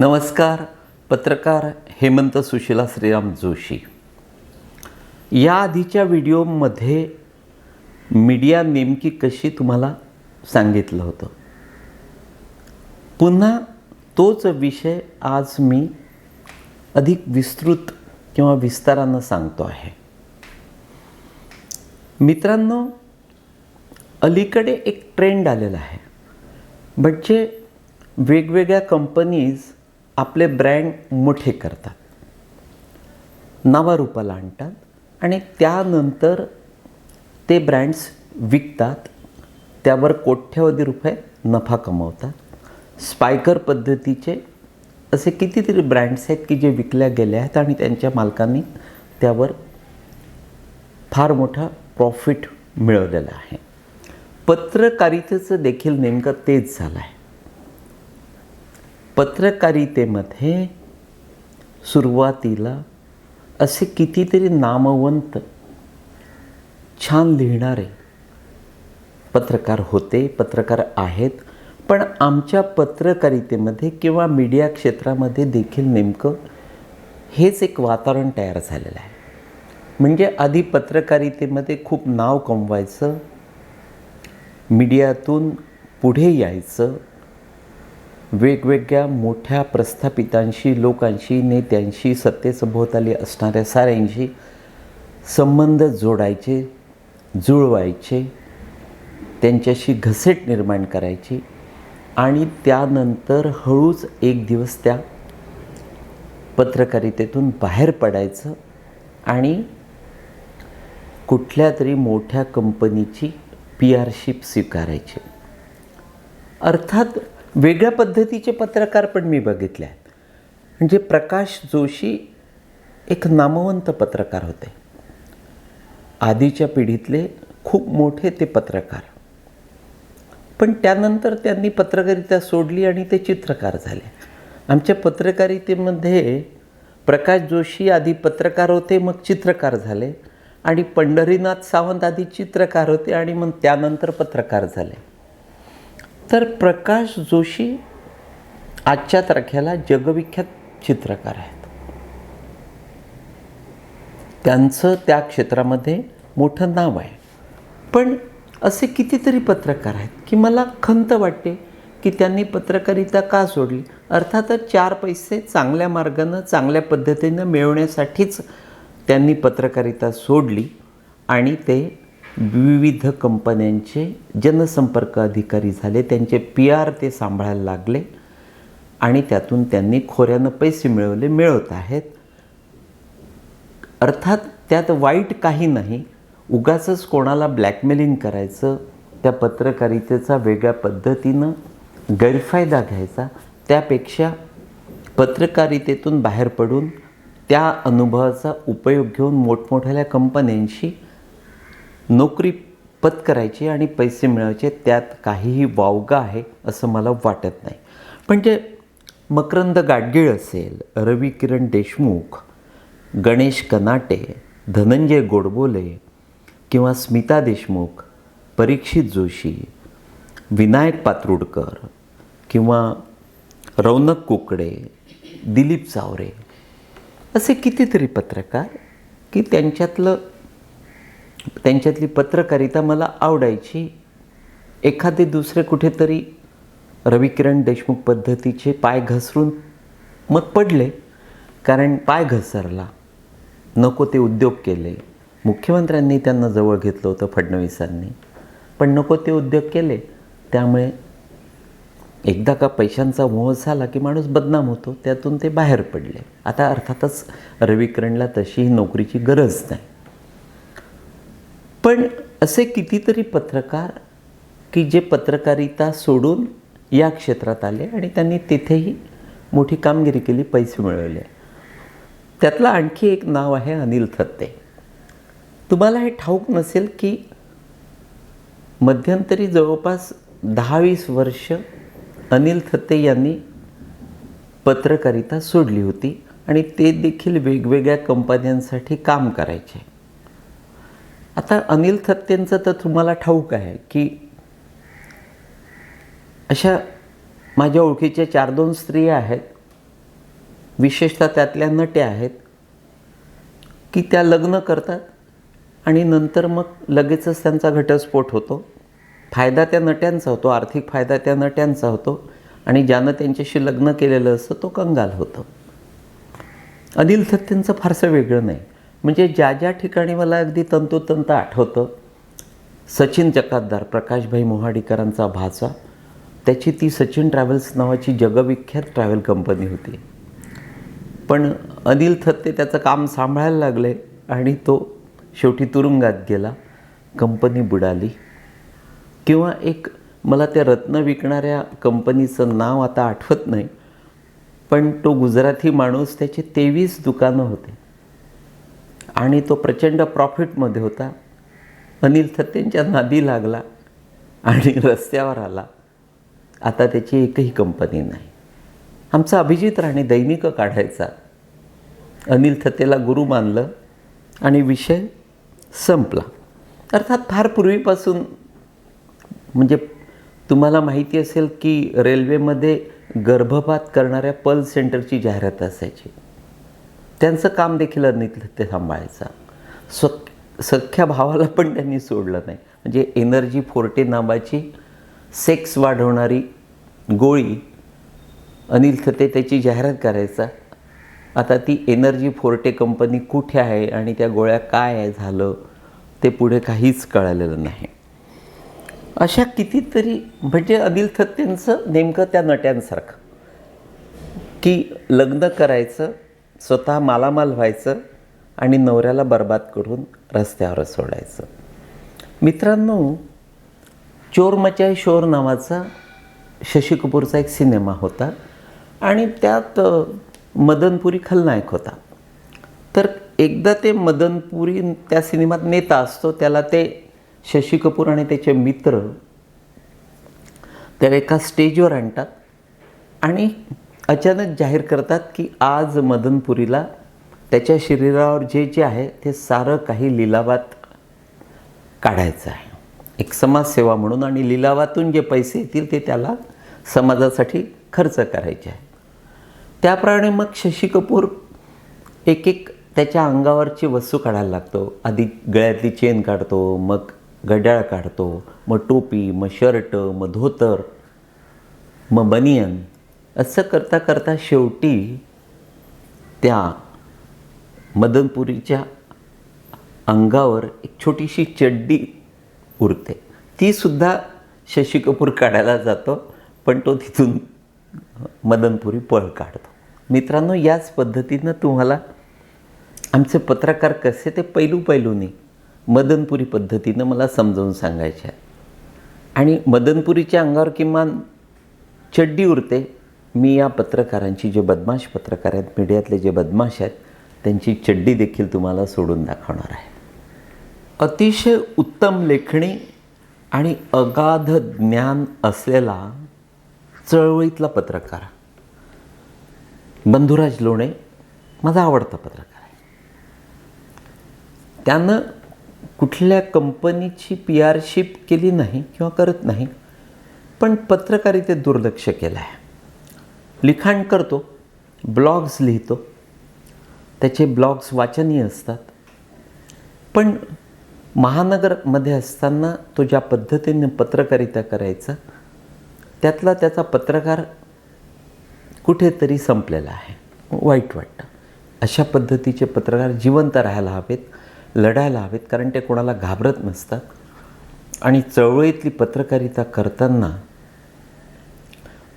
नमस्कार पत्रकार हेमंत सुशीला श्रीराम जोशी. या आधीच्या व्हिडिओमध्ये मीडिया नेमकी कशी तुम्हाला सांगितलं होतं? पुन्हा तोच विषय आज मी अधिक विस्तृत किंवा विस्तारानं सांगतो आहे. मित्रांनो अलीकडे एक ट्रेंड आलेला आहे. म्हणजे वेगवेगळ्या कंपनीज आपले ब्रँड मोठे करतात. नावारूपाला आणतात आणि त्यानंतर ते ब्रँड्स विकतात. त्यावर कोट्यवधी रुपये नफा कमवतात. स्पायकर पद्धतीचे असे कितीतरी ब्रँड्स आहेत की जे विकल्या गेले आहेत आणि त्यांच्या मालकांनी त्यावर फार मोठा प्रॉफिट मिळवलेला आहे. पत्रकारितेचं देखील नेमकं तेच झालं आहे. पत्रकारितेमध्ये सुरुवातीला असे कितीतरी नामवंत छान लिहिणारे पत्रकार होते पत्रकार आहेत पण आमच्या पत्रकारितेमध्ये किंवा मीडिया क्षेत्रामध्ये देखील नेमकं हेच एक वातावरण तयार झालेलं आहे. म्हणजे आधी पत्रकारितेमध्ये खूप नाव कमवायचं मीडियातून पुढे यायचं वेगवेगळ्या मोठ्या प्रस्थापितांशी लोकांशी नेत्यांशी सत्तेसभोवताली असणाऱ्या साऱ्यांशी संबंध जोडायचे जुळवायचे त्यांच्याशी घसेट निर्माण करायची आणि त्यानंतर हळूच एक दिवस त्या पत्रकारितेतून बाहेर पडायचं आणि कुठल्या तरी मोठ्या कंपनीची पी आरशिप स्वीकारायची. अर्थात वेगळ्या पद्धतीचे पत्रकार पण मी बघितले आहेत. म्हणजे प्रकाश जोशी एक नामवंत पत्रकार होते. आधीच्या पिढीतले खूप मोठे ते पत्रकार. पण त्यानंतर त्यांनी पत्रकारिता सोडली आणि ते चित्रकार झाले. आमच्या पत्रकारितेमध्ये प्रकाश जोशी आधी पत्रकार होते मग चित्रकार झाले आणि पंढरीनाथ सावंत आधी चित्रकार होते आणि मग त्यानंतर पत्रकार झाले. तर प्रकाश जोशी आजच्या तारखेला जगविख्यात चित्रकार आहेत. त्यांचं त्या क्षेत्रामध्ये मोठं नाव आहे. पण असे कितीतरी पत्रकार आहेत की मला खंत वाटते की त्यांनी पत्रकारिता का सोडली अर्थातच चार पैसे चांगल्या मार्गानं चांगल्या पद्धतीनं मिळवण्यासाठीच त्यांनी पत्रकारिता सोडली आणि ते विविध कंपन्यांचे जनसंपर्क अधिकारी झाले त्यांचे पी आर ते सांभाळायला लागले आणि त्यातून त्यांनी खोऱ्यानं पैसे मिळवले मिळवत आहेत. अर्थात त्यात वाईट काही नाही. उगाचच कोणाला ब्लॅकमेलिंग करायचं त्या पत्रकारितेचा वेगळ्या पद्धतीनं गैरफायदा घ्यायचा त्यापेक्षा पत्रकारितेतून बाहेर पडून त्या अनुभवाचा उपयोग घेऊन मोठमोठ्या कंपन्यांशी नोकरी पत्करायची आणि पैसे मिळवायचे त्यात काहीही वावगा आहे असं मला वाटत नाही. म्हणजे मकरंद गाडगीळ असेल रवी किरण देशमुख गणेश कनाटे धनंजय गोडबोले किंवा स्मिता देशमुख परीक्षित जोशी विनायक पात्रुडकर किंवा रौनक कुकडे दिलीप चावरे असे कितीतरी पत्रकार की त्यांच्यातलं त्यांच्यातली पत्रकारिता मला आवडायची. एखादे दुसरे कुठेतरी रविकिरण देशमुख पद्धतीचे पाय घसरून मग पडले कारण पाय घसरला. नको ते उद्योग केले. मुख्यमंत्र्यांनी त्यांना जवळ घेतलं होतं फडणवीसांनी. पण नको ते उद्योग केले. त्यामुळे एकदा का पैशांचा मोह झाला की माणूस बदनाम होतो त्यातून ते बाहेर पडले. आता अर्थातच रविकिरणला तशीही नोकरीची गरज नाही. पण असे कितीतरी पत्रकार की जे पत्रकारिता सोडून या क्षेत्रात आले आणि त्यांनी तिथेही मोठी कामगिरी केली पैसे मिळवले. त्यातलं आणखी एक नाव आहे अनिल थत्ते. तुम्हाला हे ठाऊक नसेल की मध्यंतरी जवळपास दहा वीस वर्ष अनिल थत्ते यांनी पत्रकारिता सोडली होती आणि ते देखील वेगवेगळ्या कंपन्यांसाठी काम करायचे. आता अनिल थत्तेंचं तर तुम्हाला ठाऊक आहे की अशा माझ्या ओळखीच्या चार दोन स्त्रिया आहेत विशेषतः त्यातल्या नट्या आहेत की त्या लग्न करतात आणि नंतर मग लगेचच त्यांचा घटस्फोट होतो. फायदा त्या नट्यांचा होतो आर्थिक फायदा त्या नट्यांचा होतो आणि ज्यानं त्यांच्याशी लग्न केलेलं असतं तो कंगाल होतो. अनिल थत्तेंचं फारसं वेगळं नाही. म्हणजे ज्या ज्या ठिकाणी मला अगदी तंतोतंत आठवतं सचिन जकातदार प्रकाशभाई मोहाडीकरांचा भाचा त्याची ती सचिन ट्रॅव्हल्स नावाची जगविख्यात ट्रॅव्हल कंपनी होती. पण अनिल थत्ते त्याचं काम सांभाळायला लागले आणि तो शेवटी तुरुंगात गेला कंपनी बुडाली. किंवा एक मला त्या रत्न विकणाऱ्या कंपनीचं नाव आता आठवत नाही पण तो गुजराती माणूस त्याचे तेवीस दुकानं होते. आणि तो प्रचंड प्रॉफिटमध्ये होता. अनिल थत्तेंच्या नादी लागला आणि रस्त्यावर आला. आता त्याची एकही कंपनी नाही. आमचा अभिजित राणे दैनिक काढायचा. अनिल थत्तेला गुरु मानलं आणि विषय संपला. अर्थात फार पूर्वीपासून म्हणजे तुम्हाला माहिती असेल की रेल्वेमध्ये गर्भपात करणाऱ्या पल सेंटरची जाहिरात असायची. त्यांचं काम देखील अनिल थत्ते सांभाळायचा. स्व सख्या भावाला पण त्यांनी सोडलं नाही. म्हणजे एनर्जी फोर्टे नावाची सेक्स वाढवणारी गोळी अनिल थत्ते त्याची जाहिरात करायचा. आता ती एनर्जी फोर्टे कंपनी कुठे आहे आणि त्या गोळ्या काय आहे झालं ते पुढे काहीच कळालेलं नाही. अशा कितीतरी म्हणजे अनिल थत्तेंचं नेमकं त्या नट्यांसारखं. की लग्न करायचं स्वतः मालामाल व्हायचं आणि नवऱ्याला बर्बाद करून रस्त्यावर सोडायचं. मित्रांनो चोर मचाय शोर नावाचा शशी कपूरचा एक सिनेमा होता आणि त्यात मदनपुरी खलनायक होता. तर एकदा ते मदनपुरी त्या सिनेमात नेता असतो त्याला ते शशी कपूर आणि त्याचे मित्र त्या एका स्टेजवर आणतात आणि अचानक जाहीर करतात की आज मदनपुरीला त्याच्या शरीरावर जे जे आहे ते सारं काही लिलावात काढायचं आहे. एक समाजसेवा म्हणून आणि लिलावातून जे पैसे येतील ते त्याला समाजासाठी खर्च करायचे आहे. त्याप्रमाणे मग शशी कपूर एक एक त्याच्या अंगावरची वस्तू काढायला लागतो. आधी गळ्यातली चेन काढतो मग गड्याळ काढतो मग टोपी मग शर्ट मग धोतर मग बनियन असं करता करता शेवटी त्या मदनपुरीच्या अंगावर एक छोटीशी चड्डी उरते. तीसुद्धा शशी कपूर काढायला जातो पण तो तिथून मदनपुरी पळ काढतो. मित्रांनो याच पद्धतीनं तुम्हाला आमचे पत्रकार कसे ते पैलू पैलूनी मदनपुरी पद्धतीनं मला समजावून सांगायचे आहे आणि मदनपुरीच्या अंगावर किमान चड्डी उरते मी या पत्रकारांची जे बदमाश पत्रकार आहेत मीडियातले जे बदमाश आहेत त्यांची चड्डी देखील तुम्हाला सोडून दाखवणार आहे. अतिशय उत्तम लेखणी आणि अगाध ज्ञान असलेला चळवळीतला पत्रकार. बंधुराज लोणे माझा आवडता पत्रकार आहे. त्यानं कुठल्या कंपनीची पी आरशिप केली नाही किंवा करत नाही पण पत्रकारितेत दुर्लक्ष केलं आहे लिखाण करतो ब्लॉग्स लिहितो. त्याचे ब्लॉग्स वाचनीय असतात. पण महानगरमध्ये असताना तो ज्या पद्धतीने पत्रकारिता करायचा त्यातला त्याचा पत्रकार कुठेतरी संपलेला आहे. वाईट वाटतं. अशा पद्धतीचे पत्रकार जिवंत राहायला हवेत लढायला हवेत कारण ते कोणाला घाबरत नसतात. आणि चळवळीतली पत्रकारिता करताना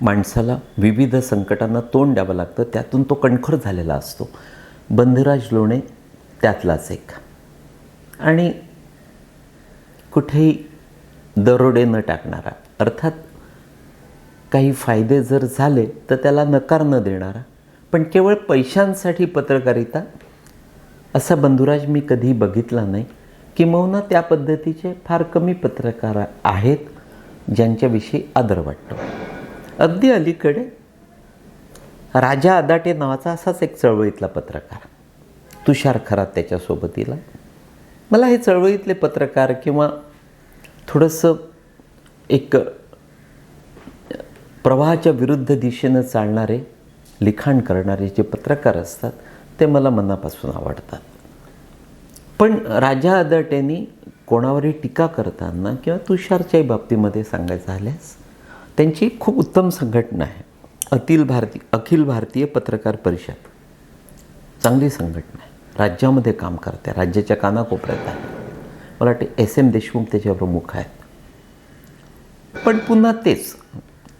माणसाला विविध संकटांना तोंड द्यावं लागतं त्यातून तो कणखर झालेला असतो. बंधुराज लोणे त्यातलाच एक. आणि कुठेही दरोडे न टाकणारा अर्थात काही फायदे जर झाले तर त्याला नकार न देणारा पण केवळ पैशांसाठी पत्रकारिता असा बंधुराज मी कधी बघितला नाही किंबहुना त्या पद्धतीचे फार कमी पत्रकार आहेत ज्यांच्याविषयी आदर वाटतो. अगदी अलीकडे राजा अदाटे नावाचा असाच एक चळवळीतला पत्रकार. तुषार खरात त्याच्यासोबतीला मला हे चळवळीतले पत्रकार किंवा थोडंसं एक प्रवाहाच्या विरुद्ध दिशेनं चालणारे लिखाण करणारे जे पत्रकार असतात ते मला मनापासून आवडतात. पण राजा अदाटेंनी कोणावरही टीका करताना किंवा तुषारच्याही बाबतीमध्ये सांगायचं झाल्यास त्यांची खूप उत्तम संघटना आहे. अखिल भारती अखिल भारतीय पत्रकार परिषद. चांगली संघटना आहे. राज्यामध्ये काम करते राज्याच्या कानाकोपऱ्यात आहे. मला वाटते एस एम देशमुख त्याचे प्रमुख आहेत. पण पुन्हा तेच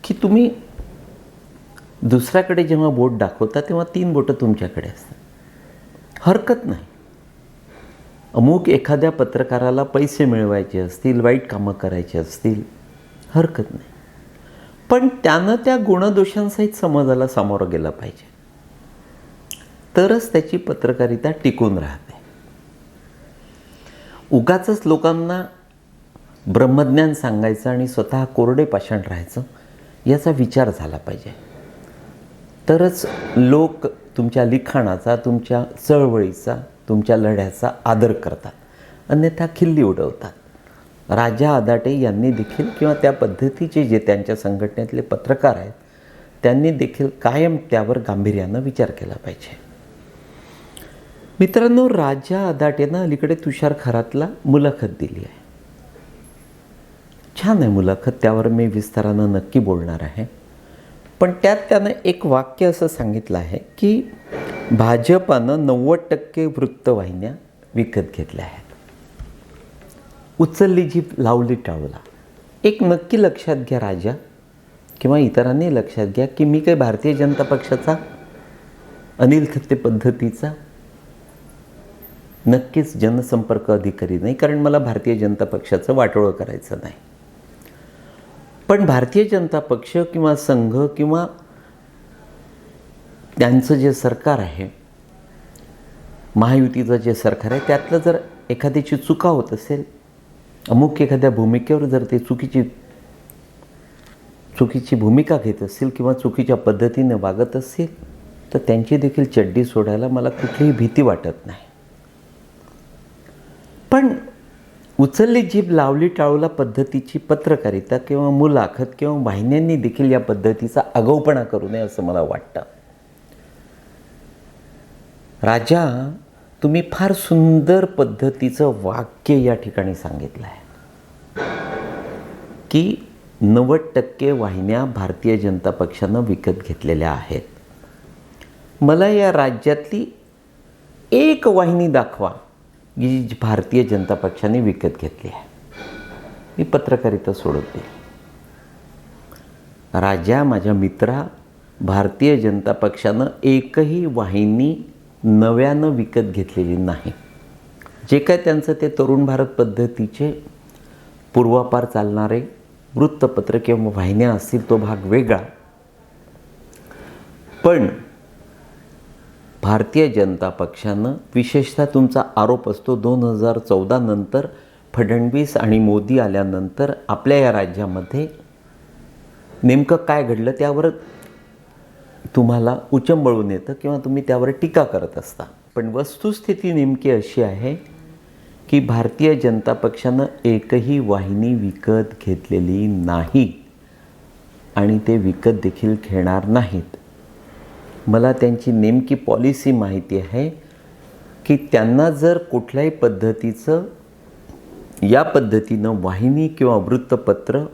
की तुम्ही दुसऱ्याकडे जेव्हा बोट दाखवता तेव्हा तीन बोटं तुमच्याकडे असतात. हरकत नाही. अमुक एखाद्या पत्रकाराला पैसे मिळवायचे असतील वाईट कामं करायची असतील हरकत नाही. पण त्यानं त्या गुणदोषांसहित समाजाला सामोरं गेलं पाहिजे. तरच त्याची पत्रकारिता टिकून राहते. उगाच लोकांना ब्रह्मज्ञान सांगायचं आणि स्वतः कोरडे पाषाण राहायचं याचा विचार झाला पाहिजे. तरच लोक तुमच्या लिखाणाचा तुमच्या चळवळीचा तुमच्या लढ्याचा आदर करतात. अन्यथा खिल्ली उडवतात. राजा आदाटे यांनी देखील किंवा त्या पद्धतीचे जे त्यांच्या संघटनेतले पत्रकार आहेत त्यांनी देखील कायम त्यावर गांभीर्यानं विचार केला पाहिजे. मित्रांनो राजा आदाटेनं अलीकडे तुषार खरातला मुलाखत दिली आहे. छान आहे मुलाखत त्यावर मी विस्तारानं नक्की बोलणार आहे. पण त्यात त्यानं एक वाक्य असं सांगितलं आहे की भाजपानं नव्वद टक्के वृत्तवाहिन्या विकत घेतल्या आहेत. उचलली जी लावली टाळूला एक नक्की लक्षात घ्या राजा किंवा इतरांनी लक्षात घ्या की मी काही भारतीय जनता पक्षाचा अनिल खत्ते पद्धतीचा नक्कीच जनसंपर्क अधिकारी नाही कारण मला भारतीय जनता पक्षाचं वाटोळं करायचं नाही. पण भारतीय जनता पक्ष किंवा संघ किंवा त्यांचं जे सरकार आहे महायुतीचं जे सरकार आहे त्यातलं जर एखाद्याची चुका होत असेल अमुक एखाद्या भूमिकेवर जर ते चुकीची चुकीची भूमिका घेत असतील किंवा चुकीच्या पद्धतीने वागत असतील तर त्यांची देखील चड्डी सोडायला मला कुठलीही भीती वाटत नाही. पण उचलली जीभ लावली टाळूला पद्धतीची पत्रकारिता किंवा मुलाखत किंवा वाहिन्यांनी देखील या पद्धतीचा आगाऊपणा करू नये असं मला वाटतं. राजा तुम्ही फार सुंदर पद्धतीचं वाक्य या ठिकाणी सांगितलं आहे. की नव्वद टक्के वाहिन्या भारतीय जनता पक्षानं विकत घेतलेल्या आहेत. मला या राज्यातली एक वाहिनी दाखवा जी भारतीय जनता पक्षाने विकत घेतली आहे. मी पत्रकारिता सोडत देईल. राजा माझ्या मित्रा भारतीय जनता पक्षानं एकही वाहिनी नव्यानं विकत घेतलेली नाही. जे काय त्यांचं ते तरुण भारत पद्धतीचे पूर्वापार चालणारे वृत्तपत्र किंवा वाहिन्या असतील तो भाग वेगळा. पण भारतीय जनता पक्षानं विशेषतः तुमचा आरोप असतो दोन हजार चौदा नंतर फडणवीस आणि मोदी आल्यानंतर आपल्या या राज्यामध्ये नेमकं काय घडलं त्यावर तुम्हाला उचंबळून येतं किंवा तुम्ही त्यावर टीका करत असता. पण वस्तुस्थिती नेमकी अशी आहे की भारतीय जनता पक्षानं एकही वाहिनी विकत घेतलेली नाही आणि ते विकत देखील घेणार नाहीत. मला त्यांची नेमकी पॉलिसी माहिती आहे की त्यांना जर कुठल्याही पद्धतीचं या पद्धतीनं वाहिनी किंवा वृत्तपत्र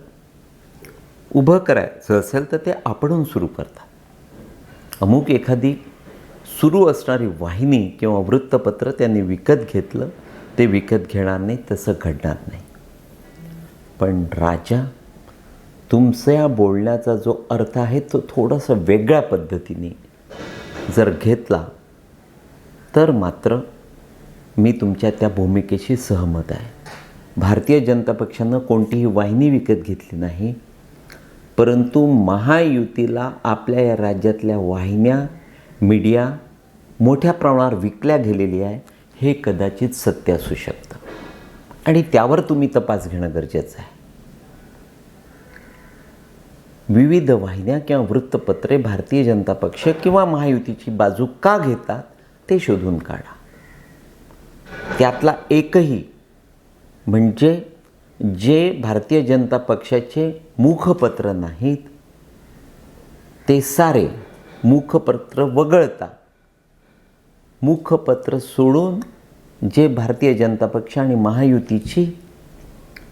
उभं करायचं असेल तर ते आपण सुरू करतात. अमुक एखादी सुरू असणारी वाहिनी किंवा वृत्तपत्र त्यांनी विकत घेतलं ते विकत घेणार नाही तसं घडणार नाही. पण राजा तुमच्या बोलण्याचा जो अर्थ आहे तो थोडासा वेगळ्या पद्धतीने जर घेतला तर मात्र मी तुमच्या त्या भूमिकेशी सहमत आहे. भारतीय जनता पक्षानं कोणतीही वाहिनी विकत घेतली नाही. परंतु महायुतीला आपल्या या राज्यातल्या वाहिन्या मीडिया मोठ्या प्रमाणावर विकल्या गेलेली आहे हे कदाचित सत्य असू शकतं. आणि त्यावर तुम्ही तपास घेणं गरजेचं आहे. विविध वाहिन्या किंवा वृत्तपत्रे भारतीय जनता पक्ष किंवा महायुतीची बाजू का घेतात ते शोधून काढा. त्यातला एकही म्हणजे जे भारतीय जनता पक्षाचे मुखपत्र नाहीत. ते सारे मुखपत्र वगळता. मुखपत्र सोडून जे भारतीय जनता पक्ष आणि महायुतीची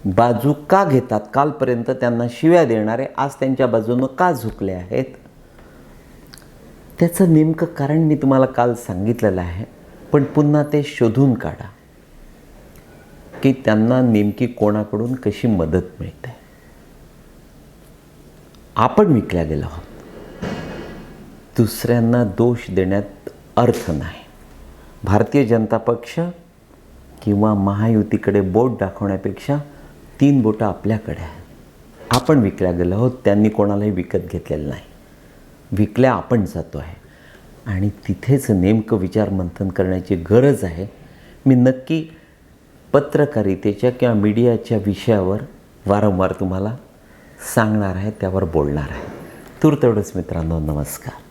बाजू का घेतात? कालपर्यंत त्यांना शिव्या देणारे आज त्यांच्या बाजूनं का झुकले आहेत? त्याचं नेमकं कारण मी तुम्हाला काल सांगितलेलं आहे पण पुन्हा ते शोधून काढा की त्यांना नेमकी कोणाकडून कशी मदत मिळते. आपण विकल्या गेलो आहोत. दुसऱ्यांना दोष देण्यात अर्थ नाही. भारतीय जनता पक्ष किंवा महायुतीकडे बोट दाखवण्यापेक्षा तीन बोटं आपल्याकडे आहेत. आपण विकल्या गेलो आहोत त्यांनी कोणालाही विकत घेतलेलं नाही. विकल्या आपण जातो आहे. आणि तिथेच नेमकं विचार मंथन करण्याची गरज आहे. मी नक्की पत्रकारितेच्या किंवा मीडियाच्या विषयावर वारंवार तुम्हाला सांगणार आहे त्यावर बोलणार आहे. तूर तेवढंच मित्रांनो नमस्कार.